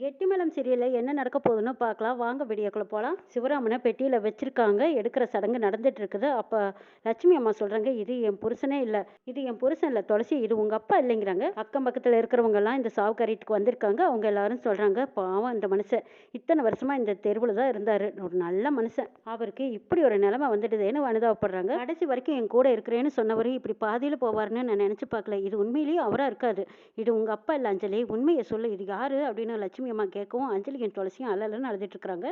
கெட்டிமலம் சீரியலில் என்ன நடக்க போகுதுன்னு பார்க்கலாம். வாங்க வீடியோக்குள்ளே போகலாம் சிவராமனை பெட்டியில் வச்சுருக்காங்க. எடுக்கிற சடங்கு நடந்துட்டு இருக்குது. அப்போ லட்சுமி அம்மா சொல்கிறாங்க இது என் புருஷனே இல்லை. இது என் புருஷன் இல்லை. துளசி இது உங்கள் அப்பா இல்லைங்கிறாங்க. அக்கம் பக்கத்தில் இருக்கிறவங்கெல்லாம் இந்த சாவுக்காரியத்துக்கு வந்திருக்காங்க. அவங்க எல்லாரும் சொல்கிறாங்க பாவம் இந்த மனுஷன். இத்தனை வருஷமாக இந்த தெருவில் தான் இருந்தார். ஒரு நல்ல மனுஷன். அவருக்கு இப்படி ஒரு நிலைமை வந்துடுதேன்னு அனுதாபப்படுறாங்க. கடைசி வரைக்கும் என் கூட இருக்கிறேன்னு சொன்னவர் இப்படி பாதியில் போவார்னு நான் நினச்சி பார்க்கல. இது உண்மையிலேயே அவராக இருக்காது இது உங்கள் அப்பா இல்லை அஞ்சலி. உண்மையை சொல்லு. இது யார்? அப்படின்னு லட்சுமி அம்மா கேட்கவும் அஞ்சலியும் துளசியும் அலலன்னு அழுதுட்டுருக்குறாங்க.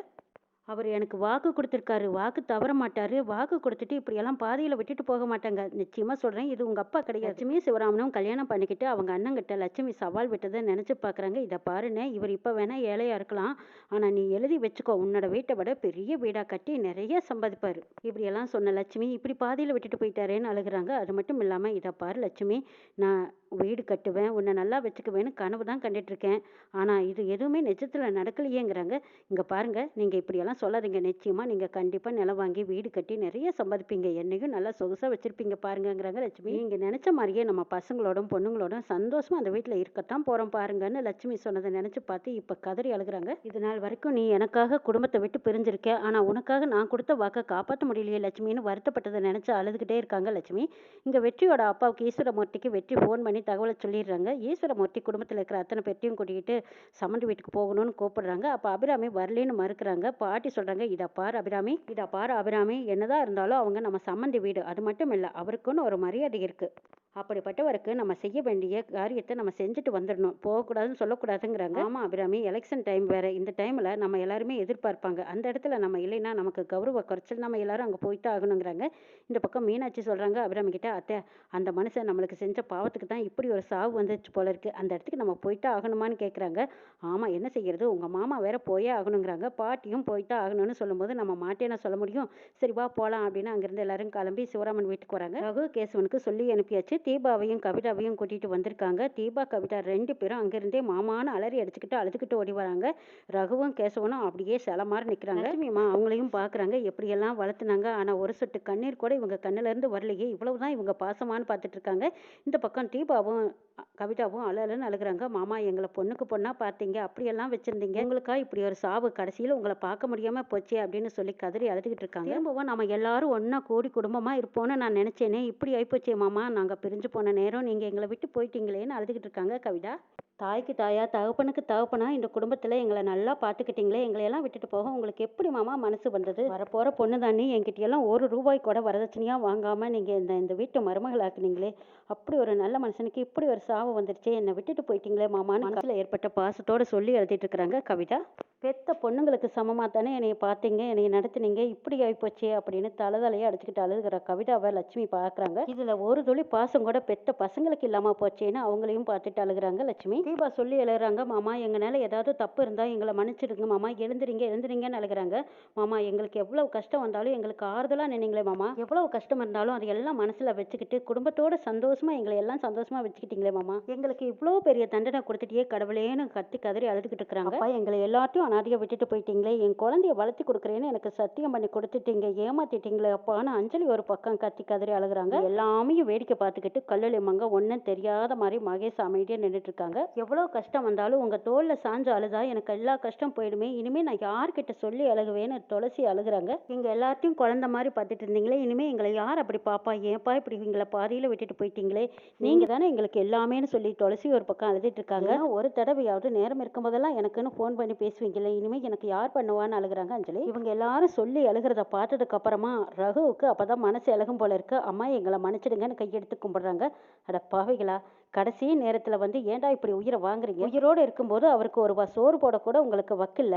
அவர் எனக்கு வாக்கு கொடுத்துருக்காரு. வாக்கு தவற மாட்டார். வாக்கு கொடுத்துட்டு இப்படியெல்லாம் பாதையில் விட்டுட்டு போக மாட்டாங்க. நிச்சயமாக சொல்கிறேன் இது உங்கள் அப்பா கிடையாது. லட்சுமி சிவராமனும் கல்யாணம் பண்ணிக்கிட்டு அவங்க அண்ணங்கிட்ட லட்சுமி சவால் விட்டதை நினச்சி பார்க்குறாங்க இதை பாருண்ணே இவர் இப்போ வேணால் ஏழையாக இருக்கலாம். ஆனால் நீ எழுதி வச்சுக்கோ உன்னோட வீட்டை விட பெரிய வீடாக கட்டி நிறைய சம்பாதிப்பார். இப்படியெல்லாம் சொன்ன லட்சுமி இப்படி பாதியில் விட்டுட்டு போயிட்டாரேன்னு அழுகுறாங்க. அது மட்டும் இல்லாமல் இதை பாரு லட்சுமி நான் வீடு கட்டுவேன் உன்னை நல்லா வச்சுக்குவேன்னு கனவு தான் கண்டுட்ருக்கேன். ஆனால் இது எதுவுமே நிஜத்தில் நடக்கலையேங்கிறாங்க. இங்கே பாருங்கள் நீங்கள் இப்படியெல்லாம் சொல்லாதீங்க. நிச்சயமாக நீங்கள் கண்டிப்பாக நிலம் வாங்கி வீடு கட்டி நிறைய சம்பாதிப்பீங்க. என்னையும் நல்லா சொகுசாக வச்சுருப்பீங்க பாருங்கங்கிறாங்க லட்சுமி. நீங்கள் நினச்ச மாதிரியே நம்ம பசங்களோடும் பொண்ணுங்களோடும் சந்தோஷமாக அந்த வீட்டில் இருக்கத்தான் போகிறோம் பாருங்கன்னு லட்சுமி சொன்னதை நினச்சி பார்த்து இப்போ கதறி அழுகுறாங்க. இது நாள் வரைக்கும் நீ எனக்காக குடும்பத்தை விட்டு பிரிஞ்சிருக்க. ஆனால் உனக்காக நான் கொடுத்த வாக்கை காப்பாற்ற முடியலையே லட்சுமின்னு வருத்தப்பட்டதை நினச்சி அழுதுகிட்டே இருக்காங்க லட்சுமி. இங்கே வெற்றியோட அப்பாவுக்கு ஈஸ்வரமூர்த்திக்கு வெற்றி ஃபோன் பண்ணி தகவலை சொல்லிடுறாங்க. ஈஸ்வரமூர்த்தி குடும்பத்தில் இருக்கிற அத்தனை பேர்த்தையும் கூட்டிக்கிட்டு சமந்தி வீட்டுக்கு போகணும்னு கூப்பிடுறாங்க. அப்போ அபிராமி வரலேன்னு மறுக்கிறாங்க. பாட்டி சொல்கிறாங்க இதை பார் அபிராமி இதை பார் அபிராமி. என்னதான் இருந்தாலும் அவங்க நம்ம சம்மந்தி வீடு. அது மட்டும் இல்லை அவருக்குன்னு ஒரு மரியாதை இருக்குது அப்படிப்பட்டவருக்கு நம்ம செய்ய வேண்டிய காரியத்தை நம்ம செஞ்சுட்டு வந்துடணும். போகக்கூடாதுன்னு சொல்லக்கூடாதுங்கிறாங்க. ஆமாம் அபிராமி. எலெக்ஷன் டைம் வேறு. இந்த டைமில் நம்ம எல்லாருமே எதிர்பார்ப்பாங்க. அந்த இடத்துல நம்ம இல்லைன்னா நமக்கு கௌரவ குறைச்சல் நம்ம எல்லாரும் அங்கே போயிட்டு ஆகணுங்கிறாங்க. இந்த பக்கம் மீனாட்சி சொல்கிறாங்க அபிராமி கிட்ட அத்தை அந்த மனுஷன் நம்மளுக்கு செஞ்ச பாவத்துக்கு தான் இப்படி ஒரு சாவு வந்துச்சு போல இருக்கு. அந்த இடத்துக்கு நம்ம போயிட்டு ஆகணுமான்னு கேட்குறாங்க ஆமாம் என்ன செய்யறது? உங்கள் மாமா வேற போயே ஆகணுங்கிறாங்க. பாட்டியும் போயிட்டு ஆகணும்னு சொல்லும்போது நம்ம மாட்டேன்னு சொல்ல முடியும். சரி வா போகலாம் அப்படின்னு அங்கேருந்து எல்லாரும் கிளம்பி சிவராமன் வீட்டுக்கு வராங்க. ரகு கேசவனுக்கு சொல்லி அனுப்பியாச்சு. தீபாவையும் கவிதாவையும் கூட்டிகிட்டு வந்திருக்காங்க. தீபா கவிதா ரெண்டு பேரும் அங்கேருந்தே மாமான அலறி அடிச்சுக்கிட்டு அழுதுகிட்டு ஓடி வராங்க. ரகுவும் கேசவனும் அப்படியே சில மாதிரி நிற்கிறாங்க லட்சுமிமா அவங்களையும் பார்க்குறாங்க எப்படியெல்லாம் வளர்த்துனாங்க ஆனால் ஒரு சொட்டு கண்ணீர் கூட இவங்க கண்ணிலேருந்து வரலையே. இவ்வளவு தான் இவங்க பாசமானு பார்த்துட்டு இருக்காங்க. இந்த பக்கம் தீபாவும் கவிதாவும் அழலன்னு அழுகுறாங்க. மாமா எங்களை பொண்ணுக்கு பொண்ணாக பார்த்தீங்க. அப்படியெல்லாம் வச்சுருந்தீங்க. உங்களுக்கா இப்படி ஒரு சாவு கடைசியில் உங்களை பார்க்க முடியாமல் போச்சே அப்படின்னு சொல்லி கதறி அழுதுகிட்டு இருக்காங்க. திரும்பவும் நம்ம எல்லாரும் ஒன்றா கூடி குடும்பமாக இருப்போம்னு நான் நினச்சேனே. இப்படி ஆயிப்போச்சே மாமா. நாங்கள் பிரிஞ்சு போன நேரம் நீங்கள் எங்களை விட்டு போயிட்டீங்களேன்னு அழுதுகிட்டு இருக்காங்க கவிதா. தாய்க்கு தாயா தகப்பனுக்கு தகப்பனா இந்த குடும்பத்தில் எங்களை நல்லா பார்த்துக்கிட்டீங்களே எங்களையெல்லாம் விட்டுட்டு போக உங்களுக்கு எப்படி மாமா மனசு வந்தது? வரப்போகிற பொண்ணு தானே என்கிட்டயெல்லாம் ஒரு ரூபாய் கூட வரதட்சணையாக வாங்காமல் நீங்கள் இந்த இந்த வீட்டு மருமகளாக்குனீங்களே அப்படி ஒரு நல்ல மனுஷனுக்கு இப்படி ஒரு சாவு வந்துடுச்சே என்னை விட்டுட்டு போயிட்டீங்களே மாமான்னு மனசில் ஏற்பட்ட பாசத்தோடு சொல்லி எழுதிட்டு இருக்கிறாங்க கவிதா. பெத்த பொண்ணுங்களுக்கு சமமாக தானே என்னைய பார்த்தீங்க என்னைய நடத்துனீங்க இப்படி ஆகிப்போச்சே அப்படின்னு தலை தலையை அடிச்சுக்கிட்டு அழுதுகிற கவிதாவை லட்சுமி பார்க்குறாங்க இதில் ஒரு துளி பாசம் கூட பெத்த பசங்களுக்கு இல்லாமல் போச்சேன்னு அவங்களையும் பார்த்துட்டு அழுகுறாங்க லட்சுமி. தீபா சொல்லி எழுதுறாங்க மாமா எங்களால் ஏதாவது தப்பு இருந்தால் எங்களை மன்னிச்சிடுங்க மாமா. எழுந்துறீங்க எழுந்துறீங்கன்னு அழுகுறாங்க. மாமா எங்களுக்கு எவ்வளவு கஷ்டம் வந்தாலும் எங்களுக்கு ஆறுதலாக நின்னீங்களே மாமா. எவ்வளவு கஷ்டம் இருந்தாலும் அது எல்லாம் மனசில் வச்சுக்கிட்டு குடும்பத்தோட சந்தோஷமாக எங்களை எல்லாம் சந்தோஷமாக வச்சுக்கிட்டீங்களே மாமா. எங்களுக்கு இவ்வளோ பெரிய தண்டனை கொடுத்துட்டே கடவுளேன்னு கத்தி கதறி அழுதுகிட்டு இருக்கிறாங்க. அப்பா எங்களை எல்லாத்தையும் அனாதையாக விட்டுட்டு போயிட்டீங்களே. என் குழந்தைய வளர்த்தி கொடுக்குறேன்னு எனக்கு சத்தியம் பண்ணி கொடுத்துட்டீங்க ஏமாத்திட்டீங்களே அப்பான்னு அஞ்சலி ஒரு பக்கம் கத்தி கதறி அழுகுறாங்க. எல்லாமே வேடிக்கை பார்த்துக்கிட்டு கல்லூரி மங்க ஒன்றும் தெரியாத மாதிரி மகேஷ் அமைதியாக நின்றுட்டு இருக்காங்க. எவ்வளோ கஷ்டம் வந்தாலும் உங்கள் தோளில் சாஞ்சு அழுதா எனக்கு எல்லா கஷ்டம் போயிடுமே இனிமேல் நான் யார்கிட்ட சொல்லி அழுகுவேன்னு துளசி அழுகுறாங்க. எங்கள் எல்லாத்தையும் குழந்த மாதிரி பார்த்துட்டு இருந்தீங்களே இனிமேல் எங்களை யார் அப்படி பாப்பா? ஏன்ப்பா இப்படி எங்களை பாதியில் விட்டுட்டு போயிட்டீங்களே? நீங்கள் தானே எங்களுக்கு எல்லாமேன்னு சொல்லி துளசி ஒரு பக்கம் அழுதுட்டு இருக்காங்க. ஒரு தடவையாவது நேரம் இருக்கும்போதெல்லாம் எனக்குன்னு ஃபோன் பண்ணி பேசுவீங்களே இனிமேல் எனக்கு யார் பண்ணுவான்னு அழுகுறாங்க அஞ்சலி. இவங்க எல்லாரும் சொல்லி அழுகிறத பார்த்ததுக்கு அப்புறமா ரகுவுக்கு அப்பதான் மனசு அழகும் போல இருக்கு. அம்மா எங்களை மன்னிச்சிடுங்கன்னு கையெடுத்து கும்பிடுறாங்க. அட பாவைகளா கடைசி நேரத்தில் வந்து ஏன்டா இப்படி உயிரை வாங்குறீங்க? உயிரோடு இருக்கும்போது அவருக்கு ஒரு வா சோறு போட கூட உங்களுக்கு வக்கில்ல.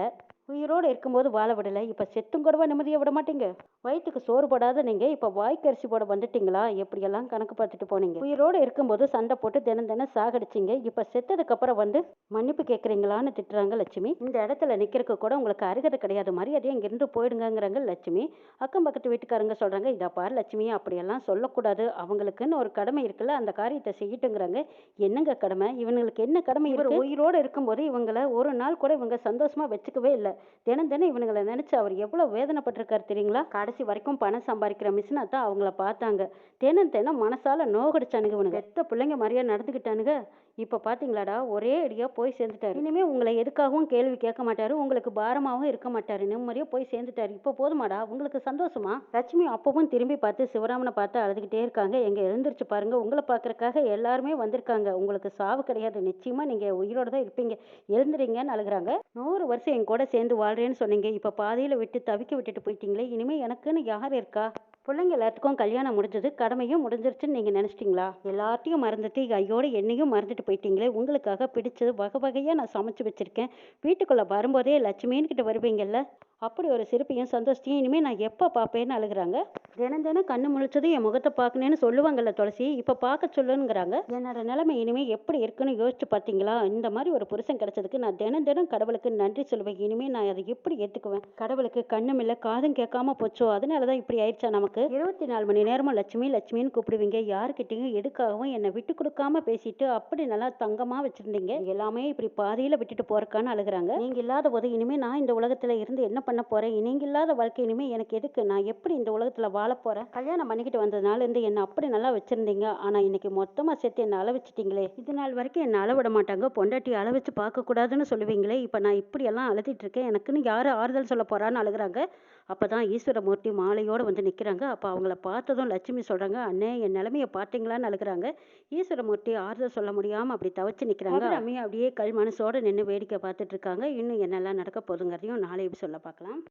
உயிரோடு இருக்கும்போது வாழ விடலை. இப்போ செத்தும் கூடவா நிம்மதியை விட மாட்டீங்க. வயிற்றுக்கு சோறு போடாத நீங்கள் இப்போ வாய்க்கரிசி போட வந்துட்டீங்களா? எப்படியெல்லாம் கணக்கு பார்த்துட்டு போனீங்க? உயிரோடு இருக்கும்போது சண்டை போட்டு தினம் தினம் சாகடிச்சிங்க. இப்போ செத்ததுக்கப்புறம் வந்து மன்னிப்பு கேட்குறீங்களான்னு திட்டுறாங்க லட்சுமி. இந்த இடத்துல நிற்கிறதுக்கு கூட உங்களுக்கு அருகதை கிடையாது. மரியாதையை இங்கிருந்து போயிடுங்கங்கிறாங்க லட்சுமி. அக்கம் பக்கத்து வீட்டுக்காரங்க சொல்கிறாங்க இதை பாரு லட்சுமி அப்படியெல்லாம் சொல்லக்கூடாது. அவங்களுக்குன்னு ஒரு கடமை இருக்குல்ல. அந்த காரியத்தை செய்யட்டுங்கிறாங்க. என்னங்க கடமை? இவங்களுக்கு என்ன கடமை இவர் உயிரோடு இருக்கும்போது இவங்கள ஒரு நாள் கூட இவங்க சந்தோஷமா வச்சுக்கவே இல்லை. தினம் தினம் இவனுங்களை நினைச்சு அவர் எவ்வளவு வேதனைப்பட்டிருக்காரு தெரியுங்களா? கடைசி வரைக்கும் பணம் சம்பாதிக்கிற மிஷினா தான் அவங்கள பார்த்தாங்க. தினம் தினம் மனசால நோகடிச்சானுங்க இவனுங்க. எத்த பிள்ளைங்க மாதிரியா நடந்துக்கிட்டானுங்க இப்போ பார்த்தீங்களாடா ஒரே அடியாக போய் சேர்ந்துட்டாரு. இனிமேல் உங்களை எதுக்காகவும் கேள்வி கேட்க மாட்டார் உங்களுக்கு பாரமாகவும் இருக்க மாட்டார். நிம்மதியாக போய் சேர்ந்துட்டாரு. இப்போ போதுமாடா உங்களுக்கு சந்தோஷமா? லட்சுமி அப்பவும் திரும்பி பார்த்து சிவராமனை பார்த்து அழுதுகிட்டே இருக்காங்க. எங்கே எழுந்திருச்சு பாருங்க உங்களை பார்க்குறக்காக எல்லாருமே வந்திருக்காங்க. உங்களுக்கு சாவு கிடையாது. நிச்சயமாக நீங்கள் உயிரோடு தான் இருப்பீங்க. எழுந்துறீங்கன்னு அழுகுறாங்க. நூறு வருஷம் என் கூட சேர்ந்து வாழ்றேன்னு சொன்னீங்க. இப்போ பாதையில் விட்டு தவிக்க விட்டுட்டு போயிட்டீங்களே. இனிமே எனக்குன்னு யார் இருக்கா? பிள்ளைங்க எல்லாத்துக்கும் கல்யாணம் முடிஞ்சது கடமையும் முடிஞ்சிருச்சுன்னு நீங்கள் நினச்சிட்டிங்களா? எல்லாத்தையும் மறந்துட்டு ஐயோடு என்னையும் மறந்துட்டு போயிட்டீங்களே? உங்களுக்காக பிடிச்சது வகை வகையாக நான் சமைச்சு வச்சுருக்கேன். வீட்டுக்குள்ளே வரும்போதே லட்சுமின்னு கிட்ட வருவீங்கல்ல? அப்படி ஒரு சிரிப்பையும் சந்தோஷத்தையும் இனிமேல் நான் எப்போ பார்ப்பேன்னு அழுகுறாங்க. தினம் தினம் கண்ணு முழிச்சதும் என் முகத்தை பார்க்கணுன்னு சொல்லுவாங்கல்ல துளசி இப்போ பார்க்க சொல்லுங்கிறாங்க என்னோட நிலைமை இனிமேல் எப்படி இருக்குன்னு யோசிச்சு பார்த்தீங்களா? இந்த மாதிரி ஒரு புருஷன் கிடைச்சதுக்கு நான் தினம் தினம் கடவுளுக்கு நன்றி சொல்லுவேன். இனிமேல் நான் அதை எப்படி ஏற்றுக்குவேன் கடவுளுக்கு கண்ணும் இல்லை காதும் கேட்காம போச்சோ? அதனால தான் இப்படி ஆயிடுச்சா நமக்கு? இருபத்தி நாலு மணி நேரமும் லட்சுமி லட்சுமின்னு கூப்பிடுவீங்க. யாருக்கிட்டையும் எதுக்காகவும் என்னை விட்டு கொடுக்காம பேசிட்டு அப்படி நல்லா தங்கமாக வச்சுருந்தீங்க. எல்லாமே இப்படி பாதியில் விட்டுட்டு போறக்கான்னு அழுகுறாங்க. நீங்கள் இல்லாத போது இனிமேல் நான் இந்த உலகத்தில் இருந்து என்ன பண்ண போறேன்? நீங்க இல்லாத வாழ்க்கை இனிமே எனக்கு எதுக்கு? நான் எப்படி இந்த உலகத்துல வாழ போறேன்? கல்யாணம் பண்ணிக்கிட்டு வந்ததுனால இருந்து என்னை அப்படி நல்லா வச்சிருந்தீங்க? ஆனா இன்னைக்கு மொத்தமா சேர்த்து என்னை அளவச்சிட்டிங்களே இது நாள் வரைக்கும் என்னை அளவிட மாட்டாங்க. பொண்டாட்டி அள வச்சு பார்க்க கூடாதுன்னு சொல்லுவீங்களே? இப்போ நான் இப்படியெல்லாம் அழுதிட்டு இருக்கேன். எனக்குன்னு யாரு ஆறுதல் சொல்ல போறான்னு அழுகுறாங்க. அப்போ தான் ஈஸ்வரமூர்த்தி மாலையோடு வந்து நிற்கிறாங்க அப்போ அவங்கள பார்த்ததும் லட்சுமி சொல்கிறாங்க அண்ணே என் நிலமையை பார்த்தீங்களான்னு அழுகிறாங்க. ஈஸ்வரமூர்த்தி ஆறுதல் சொல்ல முடியாமல் அப்படி தவச்சு நிற்கிறாங்க அம்மி அப்படியே கல் மனசோடு நின்று வேடிக்கை பார்த்துட்டு இருக்காங்க. இன்னும் என்னெல்லாம் நடக்க போதுங்கிறதையும் நாளை சொல்ல பார்க்கலாம்.